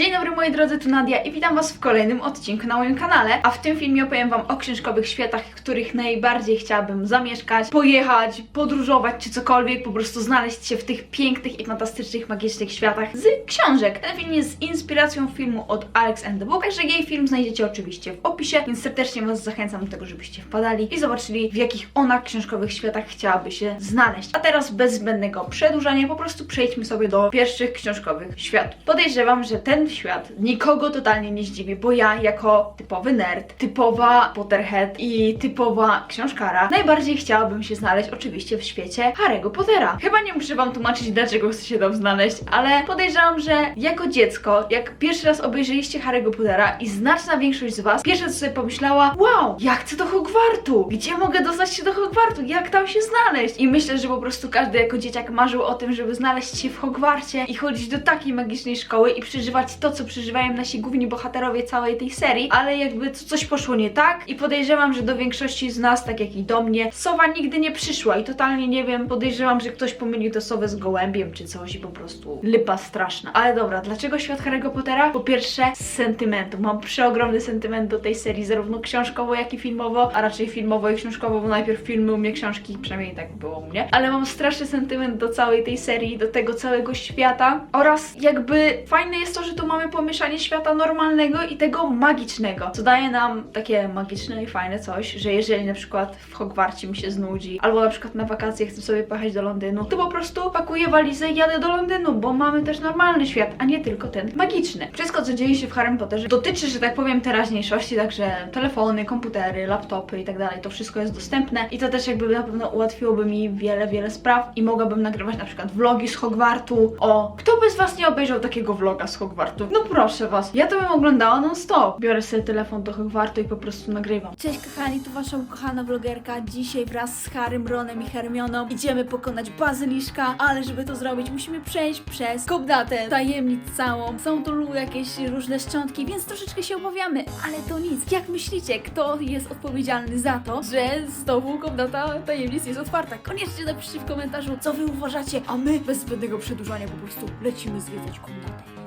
Dzień dobry moi drodzy, tu Nadia i witam was w kolejnym odcinku na moim kanale, a w tym filmie opowiem wam o książkowych światach, których najbardziej chciałabym zamieszkać, pojechać, podróżować czy cokolwiek, po prostu znaleźć się w tych pięknych i fantastycznych, magicznych światach z książek. Ten film jest inspiracją filmu od Alex and the Book, także jej film znajdziecie oczywiście w opisie, więc serdecznie was zachęcam do tego, żebyście wpadali i zobaczyli w jakich ona książkowych światach chciałaby się znaleźć. A teraz bez zbędnego przedłużania po prostu przejdźmy sobie do pierwszych książkowych światów. Podejrzewam, że ten świat nikogo totalnie nie zdziwi, bo ja jako typowy nerd, typowa Potterhead i typowa książkara najbardziej chciałabym się znaleźć oczywiście w świecie Harry'ego Pottera. Chyba nie muszę wam tłumaczyć, dlaczego chcę się tam znaleźć, ale podejrzewam, że jako dziecko, jak pierwszy raz obejrzeliście Harry'ego Pottera i znaczna większość z was pierwsze co sobie pomyślała, wow, ja chcę do Hogwartu, gdzie mogę dostać się do Hogwartu, jak tam się znaleźć? I myślę, że po prostu każdy jako dzieciak marzył o tym, żeby znaleźć się w Hogwarcie i chodzić do takiej magicznej szkoły i przeżywać to, co przeżywają nasi główni bohaterowie całej tej serii, ale jakby co- coś poszło nie tak i podejrzewam, że do większości z nas, tak jak i do mnie, sowa nigdy nie przyszła i totalnie nie wiem, podejrzewam, że ktoś pomylił tę sowę z gołębiem czy coś i po prostu lipa straszna. Ale dobra, dlaczego świat Harry'ego Pottera? Po pierwsze z sentymentu. Mam przeogromny sentyment do tej serii, zarówno książkowo, jak i filmowo, a raczej filmowo i książkowo, bo najpierw filmy u mnie, książki, przynajmniej tak było u mnie. Ale mam straszny sentyment do całej tej serii, do tego całego świata oraz jakby fajne jest to, że mamy pomieszanie świata normalnego i tego magicznego, co daje nam takie magiczne i fajne coś, że jeżeli na przykład w Hogwarcie mi się znudzi, albo na przykład na wakacje chcę sobie pojechać do Londynu, to po prostu pakuję walizę i jadę do Londynu, bo mamy też normalny świat, a nie tylko ten magiczny. Wszystko, co dzieje się w Harrym Potterze, dotyczy, że tak powiem, teraźniejszości, także telefony, komputery, laptopy i tak dalej, to wszystko jest dostępne i to też jakby na pewno ułatwiłoby mi wiele, wiele spraw i mogłabym nagrywać na przykład vlogi z Hogwartu. O, kto by z Was nie obejrzał takiego vloga z Hogwartu? No proszę Was, ja to bym oglądała non stop. Biorę sobie telefon do Hogwartu i po prostu nagrywam. Cześć kochani, tu wasza ukochana vlogerka. Dzisiaj wraz z Harrym, Ronem i Hermioną idziemy pokonać bazyliszka, ale żeby to zrobić musimy przejść przez komnatę, tajemnic całą. Są tu jakieś różne szczątki, więc troszeczkę się obawiamy, ale to nic. Jak myślicie, kto jest odpowiedzialny za to, że znowu komnata tajemnic jest otwarta? Koniecznie napiszcie w komentarzu, co wy uważacie, a my bez zbędnego przedłużania po prostu lecimy zwiedzać komnatę.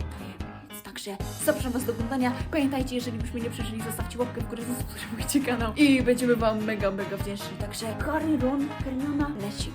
Zapraszam Was do oglądania. Pamiętajcie, jeżeli byśmy nie przeżyli, zostawcie łapkę w górę, zasubskrybujcie kanał i będziemy Wam mega, mega wdzięczni. Także Harry, Ron, Hermiona, leci.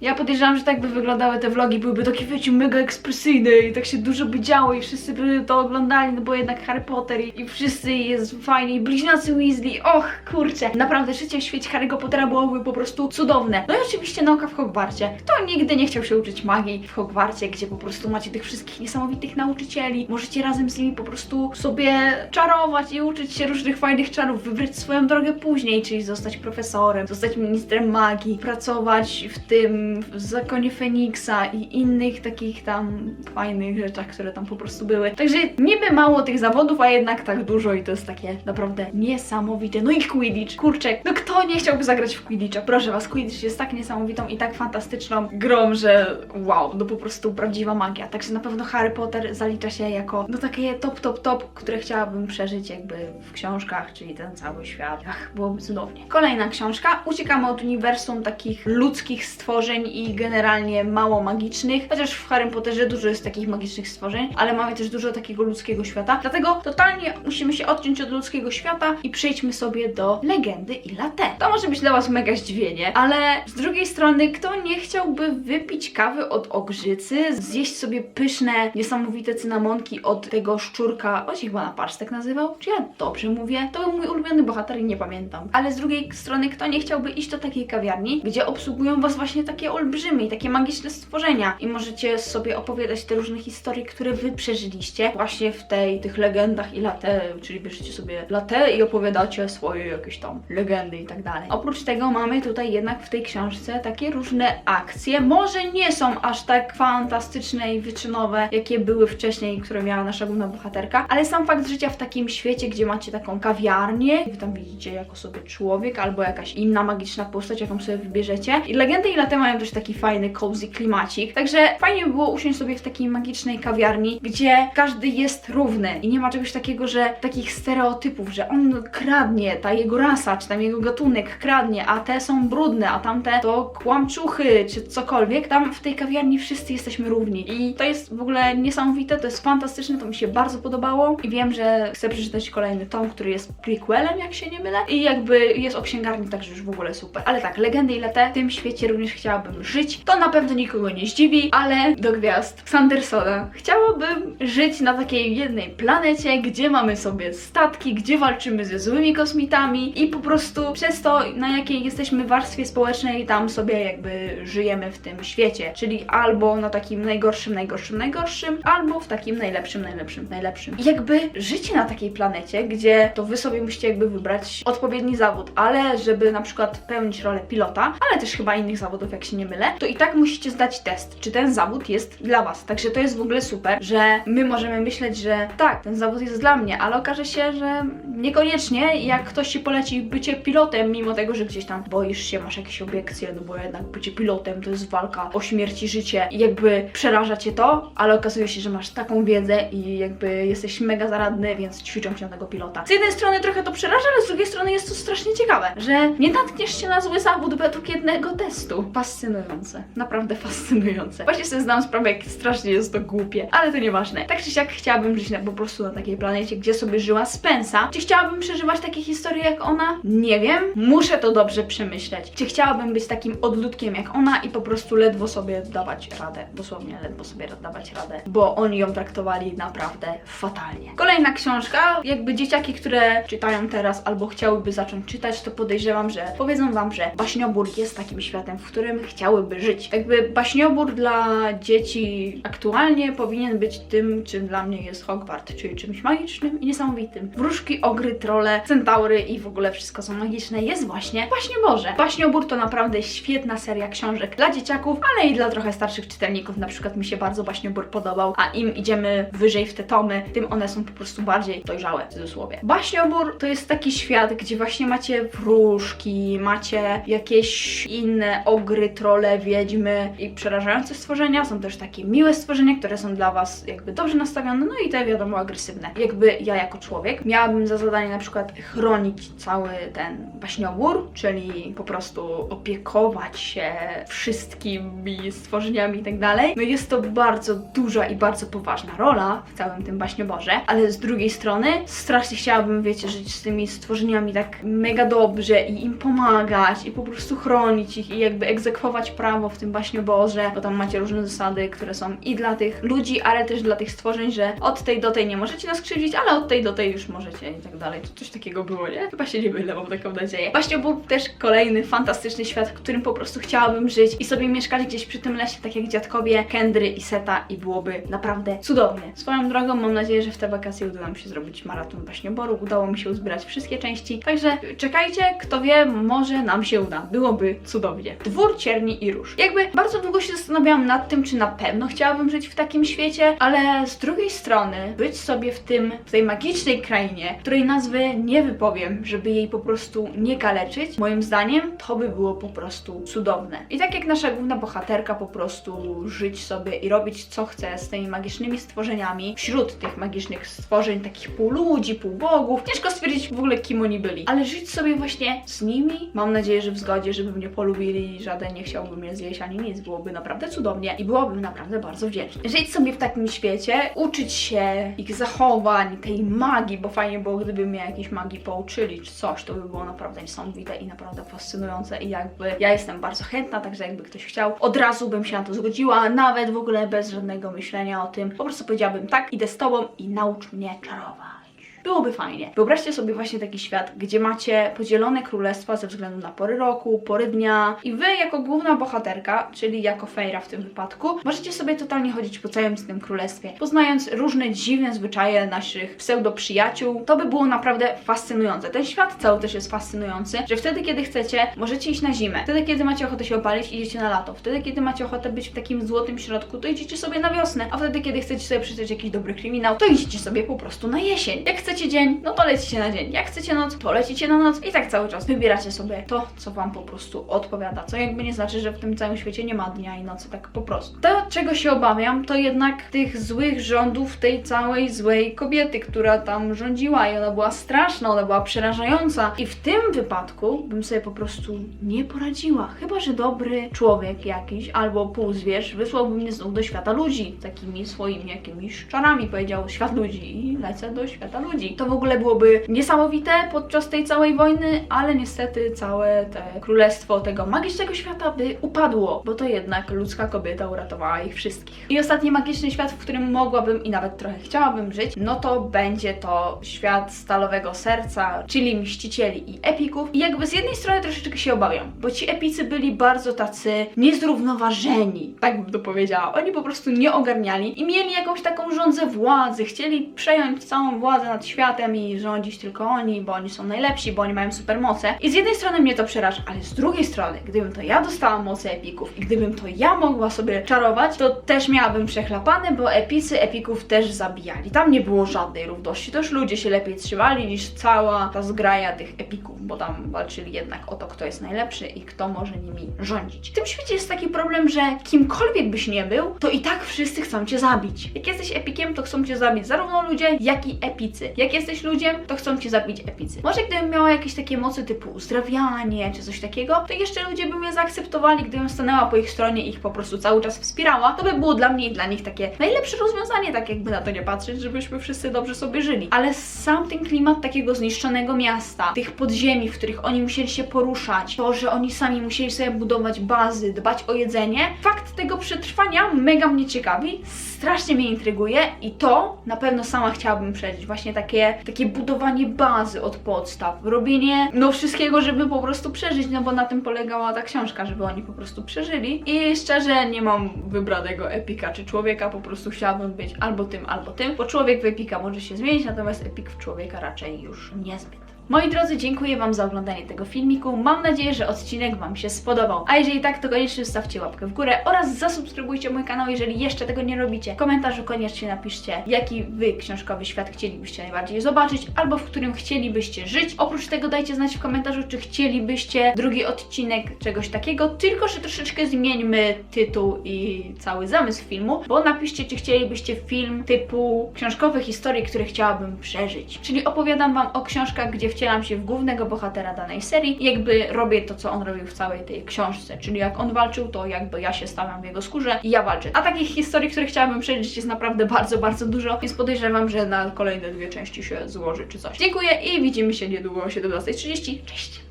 Ja podejrzewam, że tak by wyglądały te vlogi, byłyby takie wiecie, mega ekspresyjne i tak się dużo by działo i wszyscy by to oglądali, no bo jednak Harry Potter i, i wszyscy jest fajni, i bliźniacy Weasley, och kurczę, naprawdę życie w świecie Harry'ego Pottera byłoby po prostu cudowne. No i oczywiście nauka w Hogwarcie. Kto nigdy nie chciał się uczyć magii w Hogwarcie, gdzie po prostu macie tych wszystkich niesamowitych nauczycieli, możecie razem z nimi po prostu sobie czarować i uczyć się różnych fajnych czarów, wybrać swoją drogę później, czyli zostać profesorem, zostać ministrem magii, pracować w tym w zakonie Feniksa i innych takich tam fajnych rzeczach, które tam po prostu były. Także niby mało tych zawodów, a jednak tak dużo i to jest takie naprawdę niesamowite. No i Quidditch, kurczę, no kto nie chciałby zagrać w Quidditcha? Proszę was, Quidditch jest tak niesamowitą i tak fantastyczną grą, że wow, no po prostu prawdziwa magia. Także na pewno Harry Potter zalicza się jako no takie top, top, top, które chciałabym przeżyć jakby w książkach, czyli ten cały świat. Ach, byłoby cudownie. Kolejna książka. Uciekamy od uniwersum takich ludzkich stworzeń i generalnie mało magicznych, chociaż w Harry Potterze dużo jest takich magicznych stworzeń, ale mamy też dużo takiego ludzkiego świata. Dlatego totalnie musimy się odciąć od ludzkiego świata i przejdźmy sobie do legendy i latte. To może być dla Was mega zdziwienie, ale z drugiej strony, kto nie chciałby wypić kawy od ogrzycy, zjeść sobie pyszne, niesamowite cynamonki od tego szczurka, on się chyba na tak nazywał? Czy ja dobrze mówię? To był mój ulubiony bohater i nie pamiętam. Ale z drugiej strony, kto nie chciałby iść do takiej kawiarni, gdzie obsługują Was właśnie takie olbrzymie i takie magiczne stworzenia i możecie sobie opowiadać te różne historie, które Wy przeżyliście właśnie w tej, tych legendach i latte, czyli bierzecie sobie latte i opowiadacie swoje jakieś tam legendy i tak dalej. Oprócz tego mamy tutaj jednak w tej książce takie różne akcje, może nie są aż tak fantastyczne i wyczynowe, jakie były wcześniej, które miała nasza główna bohaterka, ale sam fakt życia w takim świecie, gdzie macie taką kawiarnię, wy tam widzicie jako sobie człowiek albo jakaś inna magiczna postać, jaką sobie wybierzecie. I legendy i latte mają też taki fajny, cozy klimacik. Także fajnie by było usiąść sobie w takiej magicznej kawiarni, gdzie każdy jest równy i nie ma czegoś takiego, że takich stereotypów, że on kradnie, ta jego rasa, czy tam jego gatunek kradnie, a te są brudne, a tamte to kłamczuchy, czy cokolwiek. Tam w tej kawiarni wszyscy jesteśmy równi i to jest w ogóle niesamowite, to jest fantastyczne, to mi się bardzo podobało i wiem, że chcę przeczytać kolejny tom, który jest prequelem, jak się nie mylę i jakby jest o księgarni, także już w ogóle super. Ale tak, legendy i lete, w tym świecie również chciałabym żyć. To na pewno nikogo nie zdziwi, ale do gwiazd Sandersona. Chciałabym żyć na takiej jednej planecie, gdzie mamy sobie statki, gdzie walczymy ze złymi kosmitami i po prostu przez to, na jakiej jesteśmy warstwie społecznej, tam sobie jakby żyjemy w tym świecie. Czyli albo na takim najgorszym, najgorszym, najgorszym, albo w takim najlepszym, najlepszym, najlepszym. Jakby życie na takiej planecie, gdzie to wy sobie musicie jakby wybrać odpowiedni zawód, ale żeby na przykład pełnić rolę pilota, ale też chyba innych zawodów, jak się nie mylę, to i tak musicie zdać test, czy ten zawód jest dla was. Także to jest w ogóle super, że my możemy myśleć, że tak, ten zawód jest dla mnie, ale okaże się, że niekoniecznie, jak ktoś ci poleci bycie pilotem, mimo tego, że gdzieś tam boisz się, masz jakieś obiekcje, no bo jednak bycie pilotem to jest walka o śmierć i życie i jakby przeraża cię to, ale okazuje się, że masz taką wiedzę i jakby jesteś mega zaradny, więc ćwiczą cię na tego pilota. Z jednej strony trochę to przeraża, ale z drugiej strony jest to strasznie ciekawe, że nie natkniesz się na zły zawód według jednego testu. Fascynujące, naprawdę fascynujące. Właśnie sobie zdałam sprawę, jak strasznie jest to głupie, ale to nieważne. Tak czy siak chciałabym żyć na, po prostu na takiej planecie, gdzie sobie żyła Spensa. Czy chciałabym przeżywać takie historie jak ona? Nie wiem. Muszę to dobrze przemyśleć. Czy chciałabym być takim odludkiem jak ona i po prostu ledwo sobie dawać radę, dosłownie ledwo sobie dawać radę, bo oni ją traktowali naprawdę fatalnie. Kolejna książka, jakby dzieciaki, które czytają teraz albo chciałyby zacząć czytać, to podejrzewam, że powiedzą wam, że baśniobór jest takim światem, w którym chciałyby żyć. Jakby baśniobór dla dzieci aktualnie powinien być tym, czym dla mnie jest Hogwart, czyli czymś magicznym i niesamowitym. Wróżki, ogry, trole, centaury i w ogóle wszystko są magiczne jest właśnie Baśnie Boże. Baśniobór to naprawdę świetna seria książek dla dzieciaków, ale i dla trochę starszych czytelników. Na przykład mi się bardzo Baśniobór podobał, a im idziemy wyżej w te tomy, tym one są po prostu bardziej dojrzałe, w cudzysłowie. Baśniobór to jest taki świat, gdzie właśnie macie wróżki, macie jakieś inne ogry, trole, wiedźmy i przerażające stworzenia. Są też takie miłe stworzenia, które są dla was jakby dobrze nastawione, no i te wiadomo agresywne. Jakby ja jako człowiek miałabym za zadanie na przykład chronić cały ten baśniobór, czyli po prostu opiekować się wszystkimi stworzeniami i tak dalej. No jest to bardzo duża i bardzo poważna rola w całym tym baśnioborze, ale z drugiej strony strasznie chciałabym, wiecie, żyć z tymi stworzeniami tak mega dobrze i im pomagać i po prostu chronić ich i jakby egzekwować prawo w tym baśnioborze, bo tam macie różne zasady, które są i dla tych ludzi, ale też dla tych stworzeń, że od tej do tej nie możecie nas krzywdzić, ale od tej do tej już możecie i tak dalej. To coś takiego było, nie? Chyba się nie mylę, mam taką nadzieję. Baśniobór też kolejny fantastyczny świat, w którym po prostu chciałabym żyć i sobie mieszkać gdzieś przy tym lesie, tak jak dziadkowie Kendry i Seta i byłoby naprawdę cudownie. Swoją drogą mam nadzieję, że w te wakacje uda nam się zrobić maraton Baśnioboru. Udało mi się uzbierać wszystkie części, także czekajcie, kto wie, może nam się uda. Byłoby cudownie. Dwór I Róż. Jakby bardzo długo się zastanawiałam nad tym, czy na pewno chciałabym żyć w takim świecie, ale z drugiej strony być sobie w tym, w tej magicznej krainie, której nazwy nie wypowiem, żeby jej po prostu nie kaleczyć, moim zdaniem to by było po prostu cudowne. I tak jak nasza główna bohaterka po prostu żyć sobie i robić co chce z tymi magicznymi stworzeniami, wśród tych magicznych stworzeń, takich pół ludzi, pół bogów, ciężko stwierdzić w ogóle kim oni byli, ale żyć sobie właśnie z nimi, mam nadzieję, że w zgodzie, żeby mnie polubili, żaden nie chciałby mnie zjeść ani nic, byłoby naprawdę cudownie i byłabym naprawdę bardzo wdzięczna. Żyć sobie w takim świecie, uczyć się ich zachowań, tej magii, bo fajnie było, gdyby mnie jakiejś magii pouczyli czy coś, to by było naprawdę niesamowite i naprawdę fascynujące i jakby ja jestem bardzo chętna, także jakby ktoś chciał, od razu bym się na to zgodziła, nawet w ogóle bez żadnego myślenia o tym, po prostu powiedziałabym tak, idę z tobą i naucz mnie czarować. Byłoby fajnie. Wyobraźcie sobie właśnie taki świat, gdzie macie podzielone królestwa ze względu na pory roku, pory dnia i wy jako główna bohaterka, czyli jako Fejra w tym wypadku, możecie sobie totalnie chodzić po całym tym królestwie, poznając różne dziwne zwyczaje naszych pseudo-przyjaciół. To by było naprawdę fascynujące. Ten świat cały też jest fascynujący, że wtedy, kiedy chcecie, możecie iść na zimę. Wtedy, kiedy macie ochotę się opalić, idziecie na lato. Wtedy, kiedy macie ochotę być w takim złotym środku, to idziecie sobie na wiosnę. A wtedy, kiedy chcecie sobie przeczytać jakiś dobry kryminał, to idziecie sobie po prostu na jesień. Jak chcecie chcecie dzień, no to lecicie na dzień. Jak chcecie noc, to lecicie na noc i tak cały czas wybieracie sobie to, co wam po prostu odpowiada. Co jakby nie znaczy, że w tym całym świecie nie ma dnia i nocy, tak po prostu. To, czego się obawiam, to jednak tych złych rządów tej całej złej kobiety, która tam rządziła i ona była straszna, ona była przerażająca. I w tym wypadku bym sobie po prostu nie poradziła. Chyba, że dobry człowiek jakiś albo półzwierz wysłałby mnie znów do świata ludzi, takimi swoimi jakimiś czarami, powiedział świat ludzi i lecę do świata ludzi. To w ogóle byłoby niesamowite podczas tej całej wojny, ale niestety całe te królestwo tego magicznego świata by upadło, bo to jednak ludzka kobieta uratowała ich wszystkich. I ostatni magiczny świat, w którym mogłabym i nawet trochę chciałabym żyć, no to będzie to świat stalowego serca, czyli mścicieli i epików. I jakby z jednej strony troszeczkę się obawiam, bo ci epicy byli bardzo tacy niezrównoważeni, tak bym to powiedziała. Oni po prostu nie ogarniali i mieli jakąś taką rządzę władzy, chcieli przejąć całą władzę nad światem i rządzić tylko oni, bo oni są najlepsi, bo oni mają supermoce. I z jednej strony mnie to przeraża, ale z drugiej strony, gdybym to ja dostała mocy epików i gdybym to ja mogła sobie czarować, to też miałabym przechlapane, bo epicy epików też zabijali. Tam nie było żadnej równości, to już ludzie się lepiej trzymali niż cała ta zgraja tych epików, bo tam walczyli jednak o to, kto jest najlepszy i kto może nimi rządzić. W tym świecie jest taki problem, że kimkolwiek byś nie był, to i tak wszyscy chcą cię zabić. Jak jesteś epikiem, to chcą cię zabić zarówno ludzie, jak i epicy. Jak jesteś ludziem, to chcą cię zabić epicy. Może gdybym miała jakieś takie mocy typu uzdrawianie czy coś takiego, to jeszcze ludzie by mnie zaakceptowali, gdybym stanęła po ich stronie i ich po prostu cały czas wspierała. To by było dla mnie i dla nich takie najlepsze rozwiązanie, tak jakby na to nie patrzeć, żebyśmy wszyscy dobrze sobie żyli. Ale sam ten klimat takiego zniszczonego miasta, tych podziemi, w których oni musieli się poruszać, to, że oni sami musieli sobie budować bazy, dbać o jedzenie, fakt tego przetrwania mega mnie ciekawi, strasznie mnie intryguje i to na pewno sama chciałabym przeżyć. Właśnie takie, takie budowanie bazy od podstaw, robienie no wszystkiego, żeby po prostu przeżyć, no bo na tym polegała ta książka, żeby oni po prostu przeżyli. I szczerze nie mam wybranego epika czy człowieka, po prostu chciałabym być albo tym, albo tym, bo człowiek w epika może się zmienić, natomiast epik w człowieka raczej już niezbyt. Moi drodzy, dziękuję Wam za oglądanie tego filmiku. Mam nadzieję, że odcinek Wam się spodobał. A jeżeli tak, to koniecznie zostawcie łapkę w górę oraz zasubskrybujcie mój kanał, jeżeli jeszcze tego nie robicie. W komentarzu koniecznie napiszcie, jaki Wy książkowy świat chcielibyście najbardziej zobaczyć, albo w którym chcielibyście żyć. Oprócz tego dajcie znać w komentarzu, czy chcielibyście drugi odcinek czegoś takiego, tylko że troszeczkę zmieńmy tytuł i cały zamysł filmu, bo napiszcie, czy chcielibyście film typu książkowe historie, które chciałabym przeżyć. Czyli opowiadam Wam o książkach, gdzie wcielam się w głównego bohatera danej serii jakby robię to, co on robił w całej tej książce. Czyli jak on walczył, to jakby ja się stawiam w jego skórze i ja walczę. A takich historii, które chciałabym przeżyć jest naprawdę bardzo, bardzo dużo, więc podejrzewam, że na kolejne dwie części się złoży czy coś. Dziękuję i widzimy się niedługo o 17.30. Cześć!